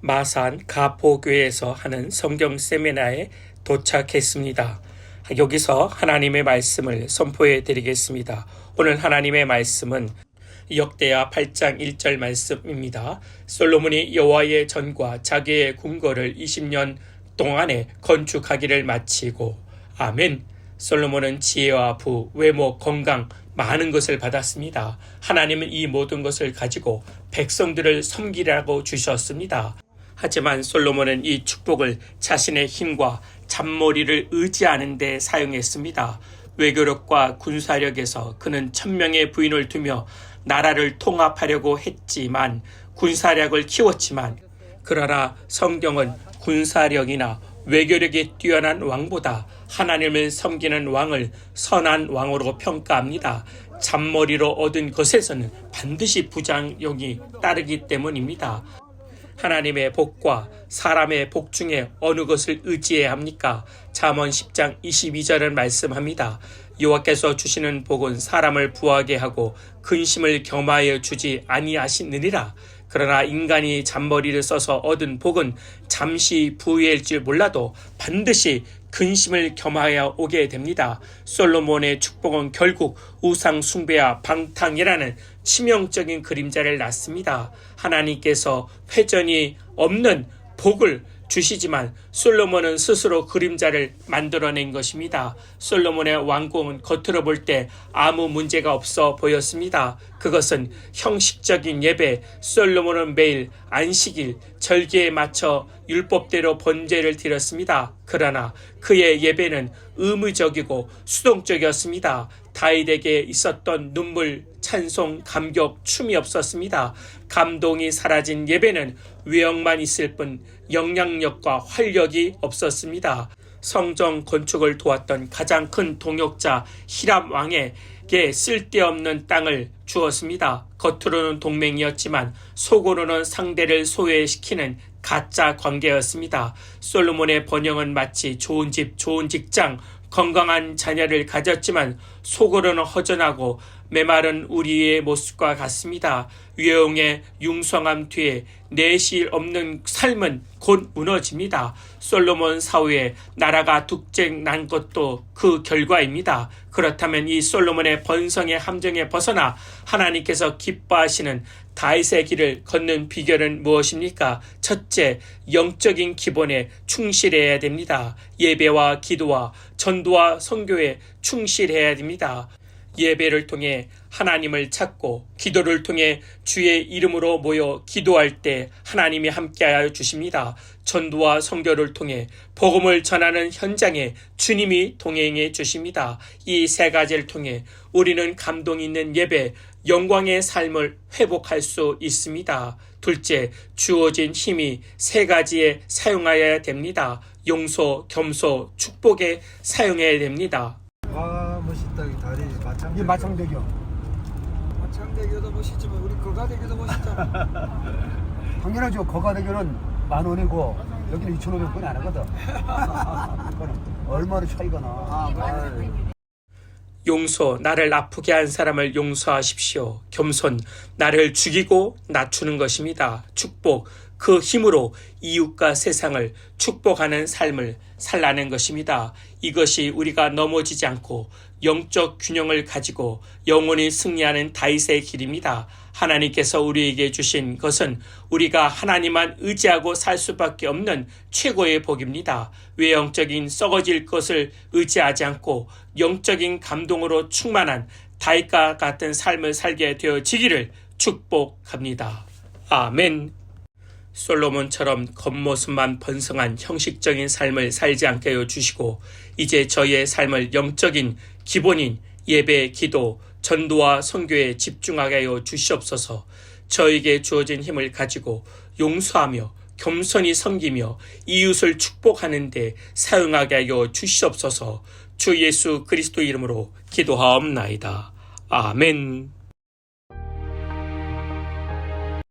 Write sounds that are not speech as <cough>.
마산 가포교회에서 하는 성경 세미나에 도착했습니다. 여기서 하나님의 말씀을 선포해 드리겠습니다. 오늘 하나님의 말씀은 역대하 8장 1절 말씀입니다. 솔로몬이 여호와의 전과 자기의 궁궐을 20년 동안에 건축하기를 마치고 아멘. 솔로몬은 지혜와 부, 외모, 건강 많은 것을 받았습니다. 하나님은 이 모든 것을 가지고 백성들을 섬기라고 주셨습니다. 하지만 솔로몬은 이 축복을 자신의 힘과 잔머리를 의지하는 데 사용했습니다. 외교력과 군사력에서 그는 천명의 부인을 두며 나라를 통합하려고 했지만 군사력을 키웠지만 그러나 성경은 군사력이나 외교력이 뛰어난 왕보다 하나님을 섬기는 왕을 선한 왕으로 평가합니다. 잔머리로 얻은 것에서는 반드시 부장용이 따르기 때문입니다. 하나님의 복과 사람의 복 중에 어느 것을 의지해야 합니까? 잠언 10장 22절은 말씀합니다. 여호와께서 주시는 복은 사람을 부하게 하고 근심을 겸하여 주지 아니하시느니라. 그러나 인간이 잔머리를 써서 얻은 복은 잠시 부유할 줄 몰라도 반드시 근심을 겸하여 오게 됩니다. 솔로몬의 축복은 결국 우상 숭배와 방탕이라는 치명적인 그림자를 낳습니다. 하나님께서 회전이 없는 복을 주시지만 솔로몬은 스스로 그림자를 만들어낸 것입니다. 솔로몬의 왕궁은 겉으로 볼 때 아무 문제가 없어 보였습니다. 그것은 형식적인 예배, 솔로몬은 매일 안식일, 절기에 맞춰 율법대로 번제를 드렸습니다. 그러나 그의 예배는 의무적이고 수동적이었습니다. 다윗에게 있었던 눈물, 찬송, 감격, 춤이 없었습니다. 감동이 사라진 예배는 외형만 있을 뿐 영향력과 활력이 없었습니다. 성정 건축을 도왔던 가장 큰 동역자 히람 왕에게 쓸데없는 땅을 주었습니다. 겉으로는 동맹이었지만 속으로는 상대를 소외시키는 가짜 관계였습니다. 솔로몬의 번영은 마치 좋은 집, 좋은 직장, 건강한 자녀를 가졌지만 속으로는 허전하고 메마른 우리의 모습과 같습니다. 위용의 융성함 뒤에 내실 없는 삶은 곧 무너집니다. 솔로몬 사후에 나라가 tuk쟁 난 것도 그 결과입니다. 그렇다면 이 솔로몬의 번성의 함정에 벗어나 하나님께서 기뻐하시는 다윗의 길을 걷는 비결은 무엇입니까? 첫째, 영적인 기본에 충실해야 됩니다. 예배와 기도와 전도와 선교에 충실해야 됩니다. 예배를 통해 하나님을 찾고 기도를 통해 주의 이름으로 모여 기도할 때 하나님이 함께하여 주십니다. 전도와 성교를 통해 복음을 전하는 현장에 주님이 동행해 주십니다. 이 세 가지를 통해 우리는 감동 있는 예배, 영광의 삶을 회복할 수 있습니다. 둘째, 주어진 힘이 세 가지에 사용하여야 됩니다. 용서, 겸소, 축복에 사용해야 됩니다. 와 멋있다 이 다리 마창 이게 마창대교. 마창대교도 멋있지만 우리 거가대교도 멋있잖아 <laughs> 당연하죠. 거가대교는 만 원이고 여기는 2,500원이 안 하거든. <laughs> 이거는 얼마나 차이가 나. 아유. 용서, 나를 아프게 한 사람을 용서하십시오. 겸손, 나를 죽이고 낮추는 것입니다. 축복, 그 힘으로 이웃과 세상을 축복하는 삶을 살라는 것입니다. 이것이 우리가 넘어지지 않고 영적 균형을 가지고 영원히 승리하는 다윗의 길입니다. 하나님께서 우리에게 주신 것은 우리가 하나님만 의지하고 살 수밖에 없는 최고의 복입니다. 외형적인 썩어질 것을 의지하지 않고 영적인 감동으로 충만한 다윗과 같은 삶을 살게 되어지기를 축복합니다. 아멘. 솔로몬처럼 겉모습만 번성한 형식적인 삶을 살지 않게 해 주시고 이제 저희의 삶을 영적인 기본인 예배, 기도, 전도와 선교에 집중하게 하여 주시옵소서. 저에게 주어진 힘을 가지고 용서하며 겸손히 섬기며 이웃을 축복하는 데 사용하게 하여 주시옵소서. 주 예수 그리스도 이름으로 기도하옵나이다. 아멘.